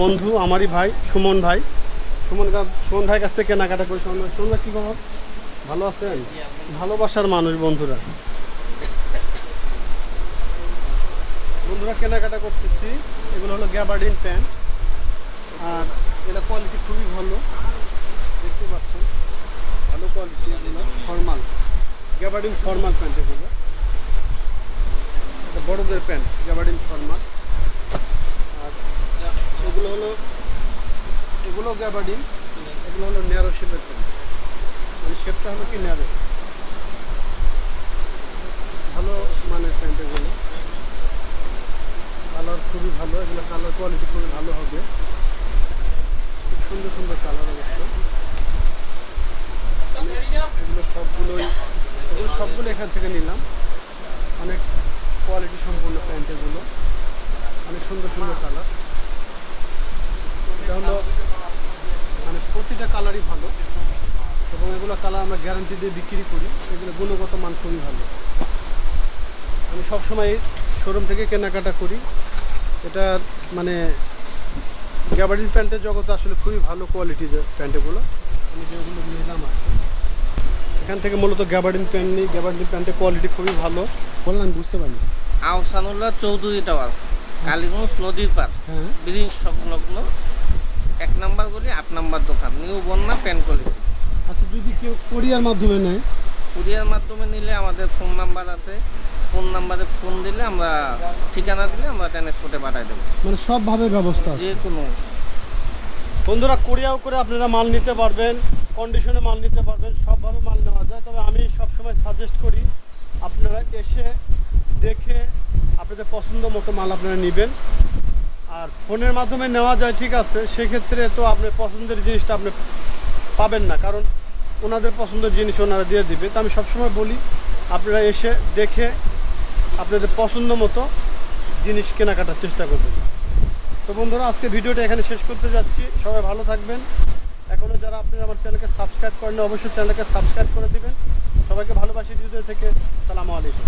বন্ধু আমারই ভাই, সুমন ভাই। সুমন সুমন ভাইয়ের কাছ থেকে কেনাকাটা করি সুমন ভাই সুমন ভাই, কী খবর? ভালো আছেন? ভালোবাসার মানুষ বন্ধুরা। বন্ধুরা, কেনাকাটা করতেছি। এগুলো হলো গ্যাবার্ডিন প্যান্ট আর এটা কোয়ালিটি খুবই ভালো। দেখতে পাচ্ছেন। ভালো quality formal gabardine formal pant এগুলো বড়দের প্যান্ট গ্যাবার্ডিন ফর্মাল এগুলো হলো এগুলো গ্যাবার্ডিন এগুলো হলো ন্যারো শেপের প্যান্ট। মানে শেপটা হলো কি ন্যারো? ভালো মানের প্যান্ট এগুলো। কালার খুবই ভালো, এগুলো কালার কোয়ালিটি খুবই ভালো হবে। খুব সুন্দর সুন্দর কালার অবশ্য। এগুলো সবগুলোই, এগুলো সবগুলো এখান থেকে নিলাম। অনেক কোয়ালিটি সম্পন্ন প্যান্ট এগুলো। অনেক সুন্দর সুন্দর কালার এটা হলো মানে কালারই ভালো এবং এগুলো কালার আমরা গ্যারান্টি দিয়ে বিক্রি করি। এগুলো গুণগত মান খুবই ভালো। আমি সবসময় শোরুম থেকে কেনাকাটা করি। এটা মানে গ্যাবার্ডিন প্যান্টের জগতে আসলে খুবই ভালো কোয়ালিটির প্যান্ট এগুলো। আমি যেগুলো নিলাম আর। এখান থেকে মূলত গ্যাবার্ডিন প্যান্ট নিই। গ্যাবার্ডিন প্যান্টের কোয়ালিটি খুবই ভালো। বললাম বুঝতে পারিনি আহসানুল্লাহ চৌধুরী টাওয়ার কালীগঞ্জ নদীর পার হ্যাঁ। সংলগ্ন নাম্বার গলি আট নাম্বার দোকান। নিউ বন্যা প্যান কোয়ালিটি। আচ্ছা যদি কেউ কোরিয়ার মাধ্যমে নেয়? কুরিয়ার মাধ্যমে নিলে আমাদের ফোন নাম্বার আছে। ফোন নাম্বারে ফোন দিলে আমরা ঠিকানা দিলে আমরা ট্রান্সপোর্টে পাঠিয়ে দেবো। মানে সবভাবে ব্যবস্থা যে কোনো বন্ধুরা কোরিয়াও করে আপনারা মাল নিতে পারবেন কন্ডিশনে মাল নিতে পারবেন সবভাবে মাল নেওয়া যায়। তবে আমি সবসময় সাজেস্ট করি আপনারা এসে দেখে আপনাদের পছন্দ মতো মাল আপনারা নেবেন। ফোনের মাধ্যমে নেওয়া যায়, ঠিক আছে। সেক্ষেত্রে তো আপনি পছন্দের জিনিসটা আপনি পাবেন না, কারণ ওনাদের পছন্দের জিনিস ওনারা দিয়ে দিবে। তো আমি সবসময় বলি, আপনারা এসে দেখে আপনাদের পছন্দ মতো জিনিস কেনাকাটার চেষ্টা করবেন। তো বন্ধুরা, আজকে ভিডিওটা এখানে শেষ করতে যাচ্ছি। সবাই ভালো থাকবেন। এখনও যারা আপনারা আমার চ্যানেলকে সাবস্ক্রাইব করেন অবশ্যই চ্যানেলকে সাবস্ক্রাইব করে দিবেন। সবাইকে ভালোবাসি ভিডিও থেকে। সালামু আলাইকুম।